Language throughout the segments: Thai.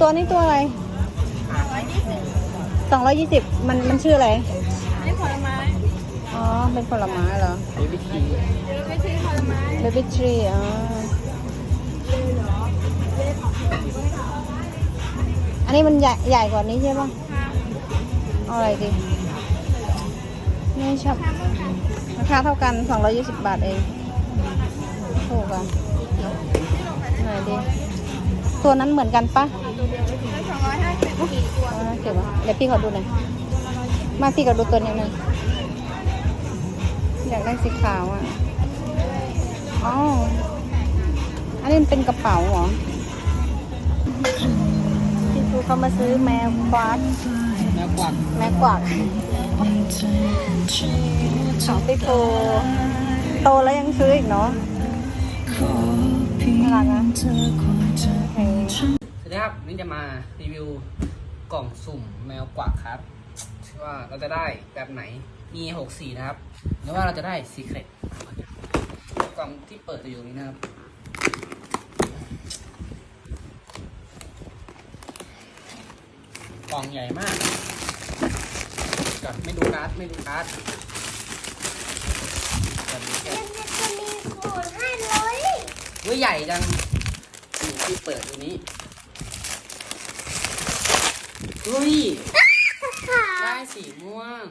ตัวนี้ตัวอะไรสองร้อยยี่สิบมันมันชื่ออะไร นี่ผลไม้ อ๋อ เป็นผลไม้เหรอเบบี้ทีไม่ใช่ผลไม้ baby tree อ๋ออันนี้มันใหญ่ใหญ่กว่านี้ใช่ปะเอาอะไรดีนี่ชอบราคาเท่ากัน 220 บาทเองถูกอะไหนดี ตัวนั้นเหมือนกันปะ สองร้อยห้าสิบกี่ตัวเอานะเก็บไว้เดี๋ยวพี่ขอดูหน่อย มาพี่ขอดูตัวนี้หน่อยอยากได้สีขาวอะ อ๋อ อันนี้มันเป็นกระเป๋าเหรอ พี่ฟูเขามาซื้อแมวกวาดแมวกวักแมวกวักของพี่ฟูโตแล้วยังซื้ออีกเนาะน่ารักนะ วัสดีครับนี่จะมารีวิวกล่องสุ่มแมวกวักครับว่าเราจะได้แบบไหนมีหกสีนะครับหรือว่าเราจะได้ซีเครตกล่องที่เปิดอยู่นี้นะครับกล่องใหญ่มากก่อนไม่ดูการ์ดไม่ดูการ์ดก่อนแกะจะมีขวดให้เลยเฮ้ยใหญ่จังนี่ที่เปิดตรงนี้ เฮ้ยได้สีม่วง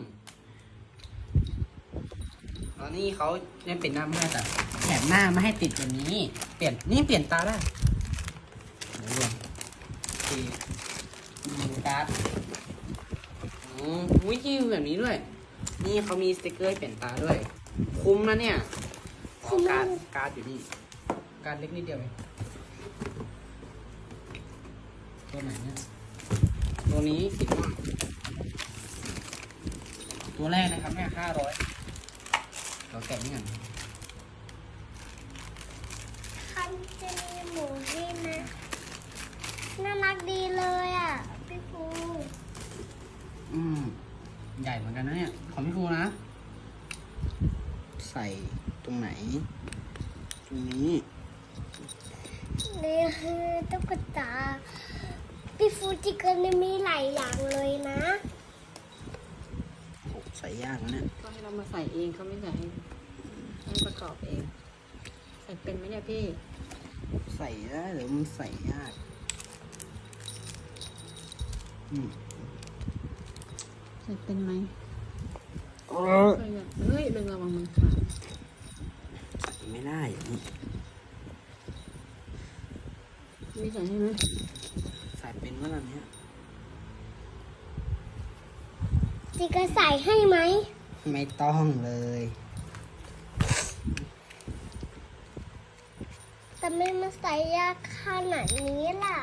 ตอนนี้เขาเนี่ยเป็นหน้าไม่ให้แต่แถมหน้าไม่ให้ติดแบบนี้ เปลี่ยนนี่เปลี่ยนตาได้เดี๋ยวรวมสีดูการ์ดอ๋ออุ้ยที่แบบนี้ด้วย นี่เขามีสติกเกอร์ให้เปลี่ยนตาด้วย คุ้มนะเนี่ยอ๋อการ์ดการ์ดอยู่นี่การเล็กนิดเดียวเองตัวไหนเนี่ย ตัวนี้สิบตัวแรกนะครับเนี่ยห้าร้อยเราแกะนี่กันคันจะมีหมูด้วยนะน่ารักดีเลยอะพี่ปูอืมใหญ่เหมือนกันนะเนี่ย ของพี่ครูนะ ใส่ตรงไหน ตรงนี้ นี่คือตุ๊กตา พี่ฟูจิเกิลนี่มีหลายอย่างเลยนะโอ้ใส่ยากนะเนี่ยก็ให้เรามาใส่เองเขาไม่ใส่ให้ให้ประกอบเอง ใส่เป็นไหมเนี่ยพี่ ใส่ได้หรือมันใส่ยากอืมใส่เป็นไหมเออใส่เนี่ยเฮ้ยเรื่องระวังมันขาดใส่ไม่ได้อย่างนี้ไม่ใส่ให้ไหมใส่เป็นเมื่อไหร่เนี่ยจิกใส่ให้ไหม ไม่ต้องเลยแต่ไม่มาใส่ยากขนาดนี้ล่ะ